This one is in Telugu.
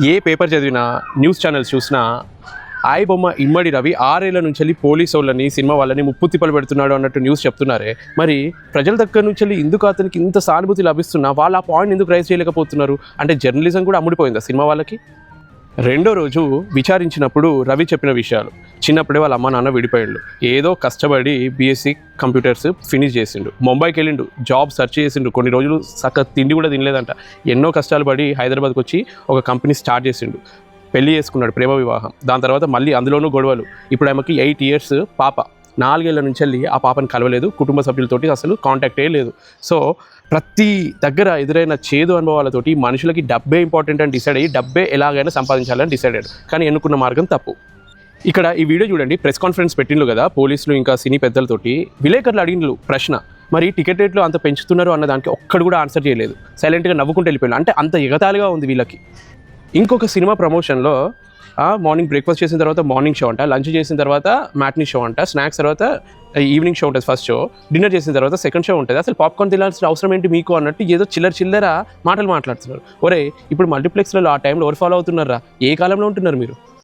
ఏ పేపర్ చదివినా న్యూస్ ఛానల్స్ చూసినా ఆయి బొమ్మ ఇమ్మడి రవి ఆరేళ్ళ నుంచి వెళ్ళి పోలీసు వాళ్ళని సినిమా వాళ్ళని ముప్పు తిప్పలు పెడుతున్నాడు అన్నట్టు న్యూస్ చెప్తున్నారే. మరి ప్రజల దగ్గర నుంచి వెళ్ళి ఎందుకు అతనికి ఇంత సానుభూతి లభిస్తున్నా వాళ్ళు ఆ పాయింట్ ఎందుకు రైజ్ చేయలేకపోతున్నారు? అంటే జర్నలిజం కూడా అమ్ముడిపోయిందా సినిమా వాళ్ళకి? రెండో రోజు విచారించినప్పుడు రవి చెప్పిన విషయాలు. చిన్నప్పుడే వాళ్ళ అమ్మ నాన్న విడిపోయిండు ఏదో కష్టపడి బీఎస్సీ కంప్యూటర్స్ ఫినిష్ చేసిండు. ముంబైకి వెళ్ళిండు. జాబ్ సెర్చ్ చేసిండు. కొన్ని రోజులు సక్క తిండి కూడా తినలేదంట. ఎన్నో కష్టాలు పడి హైదరాబాద్కి వచ్చి ఒక కంపెనీ స్టార్ట్ చేసిండు. పెళ్ళి చేసుకున్నాడు ప్రేమ వివాహం. దాని తర్వాత మళ్ళీ అందులోనూ గొడవలు. ఇప్పుడు ఆమెకి ఎయిట్ ఇయర్స్ పాప. నాలుగేళ్ళ నుంచి వెళ్ళి ఆ పాపని కలవలేదు. కుటుంబ సభ్యులతోటి అసలు కాంటాక్టే లేదు. సో ప్రతి దగ్గర ఎదురైన చేదు అనుభవాలతోటి మనుషులకి డబ్బే ఇంపార్టెంట్ అని డిసైడ్ అయ్యి డబ్బే ఎలాగైనా సంపాదించాలని డిసైడ్ అయ్యాడు కానీ ఎన్నుకున్న మార్గం తప్పు. ఇక్కడ ఈ వీడియో చూడండి. ప్రెస్ కాన్ఫరెన్స్ పెట్టిండ్రు కదా పోలీసులు ఇంకా సినీ పెద్దలతోటి. విలేకరులు అడిగిండ్రు ప్రశ్న మరి టికెట్ రేట్లు అంత పెంచుతున్నారు అన్న దానికి ఒక్కడు కూడా ఆన్సర్ చేయలేదు. సైలెంట్గా నవ్వుకుంటూ వెళ్ళిపోయాడు. అంటే అంత ఎగతాలుగా ఉంది వీళ్ళకి. ఇంకొక సినిమా ప్రమోషన్లో మార్నింగ్ బ్రేక్ఫాస్ట్ చేసిన తర్వాత మార్నింగ్ షో అంట లంచ్ చేసిన తర్వాత మ్యాట్నీ షో అంట స్నాక్స్ తర్వాత ఈవినింగ్ షో ఉంటుంది ఫస్ట్ షో డిన్నర్ చేసిన తర్వాత సెకండ్ షో ఉంటుంది. అసలు పాప్కార్న్ తినాల్సిన అవసరం ఏంటి మీకు అన్నట్టు ఏదో చిల్లర చిల్లర మాటలు మాట్లాడుతున్నారు. ఒరే ఇప్పుడు మల్టీప్లెక్స్లలో ఆ టైంలో ఎవరు ఫాలో అవుతున్నారా ఏ కాలంలో ఉంటున్నారు మీరు?